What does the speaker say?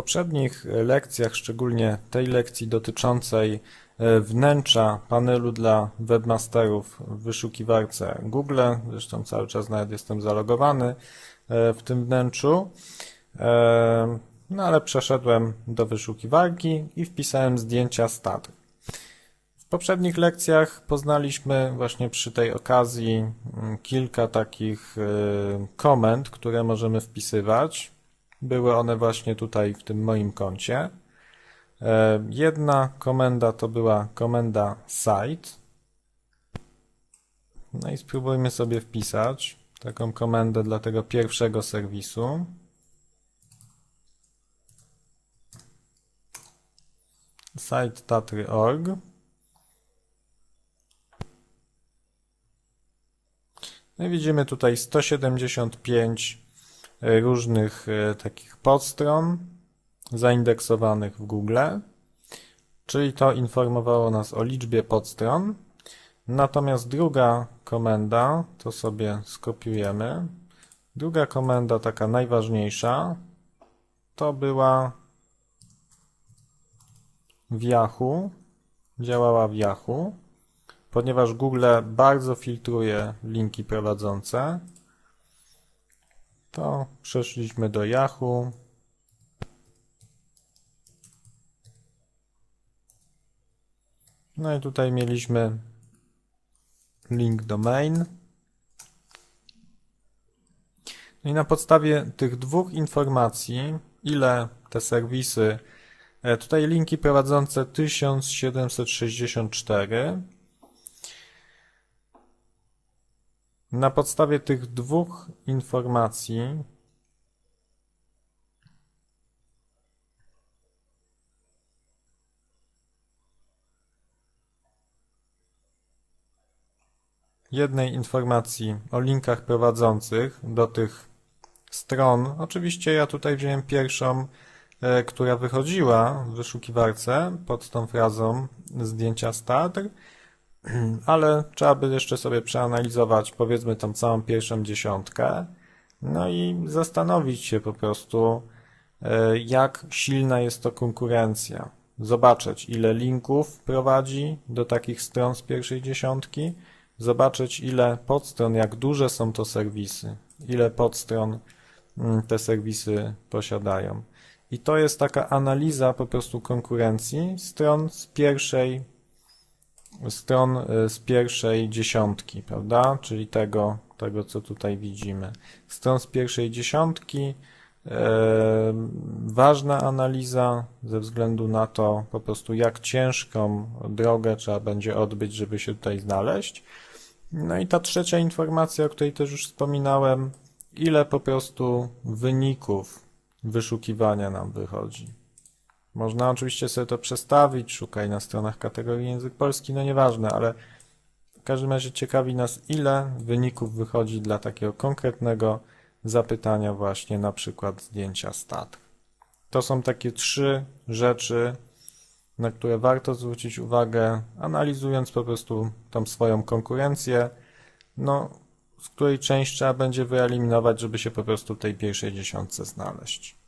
poprzednich lekcjach, szczególnie tej lekcji dotyczącej e, wnętrza panelu dla webmasterów w wyszukiwarce Google, zresztą cały czas nawet jestem zalogowany e, w tym wnętrzu, e, no ale przeszedłem do wyszukiwarki i wpisałem zdjęcia stat. W poprzednich lekcjach poznaliśmy właśnie przy tej okazji mm, kilka takich komend, które możemy wpisywać. Były one właśnie tutaj w tym moim koncie. E, jedna komenda to była komenda site. No i spróbujmy sobie wpisać taką komendę dla tego pierwszego serwisu. site tatry.org No i widzimy tutaj 175 różnych e, takich podstron zaindeksowanych w Google, czyli to informowało nas o liczbie podstron. Natomiast druga komenda, to sobie skopiujemy. Druga komenda, taka najważniejsza, to była w Yahoo, działała w Yahoo, ponieważ Google bardzo filtruje linki prowadzące, to przeszliśmy do Yahoo. No i tutaj mieliśmy link domain. No i na podstawie tych dwóch informacji, ile te serwisy, e, tutaj linki prowadzące 1764, Na podstawie tych dwóch informacji jednej informacji o linkach prowadzących do tych stron. Oczywiście ja tutaj wziąłem pierwszą, e, która wychodziła w wyszukiwarce pod tą frazą zdjęcia start ale trzeba by jeszcze sobie przeanalizować, powiedzmy, tą całą pierwszą dziesiątkę, no i zastanowić się po prostu, e, jak silna jest to konkurencja. Zobaczyć, ile linków prowadzi do takich stron z pierwszej dziesiątki, zobaczyć, ile podstron, jak duże są to serwisy, ile podstron mm, te serwisy posiadają. I to jest taka analiza po prostu konkurencji stron z pierwszej stron y, z pierwszej dziesiątki, prawda? Czyli tego, tego co tutaj widzimy. Stron z pierwszej dziesiątki, e, ważna analiza ze względu na to po prostu jak ciężką drogę trzeba będzie odbyć, żeby się tutaj znaleźć. No i ta trzecia informacja, o której też już wspominałem, ile po prostu wyników wyszukiwania nam wychodzi. Można oczywiście sobie to przestawić, szukaj na stronach kategorii język polski, no nieważne, ale w każdym razie ciekawi nas, ile wyników wychodzi dla takiego konkretnego zapytania właśnie na przykład zdjęcia stat. To są takie trzy rzeczy, na które warto zwrócić uwagę, analizując po prostu tą swoją konkurencję, no, z której część trzeba będzie wyeliminować, żeby się po prostu w tej pierwszej dziesiątce znaleźć.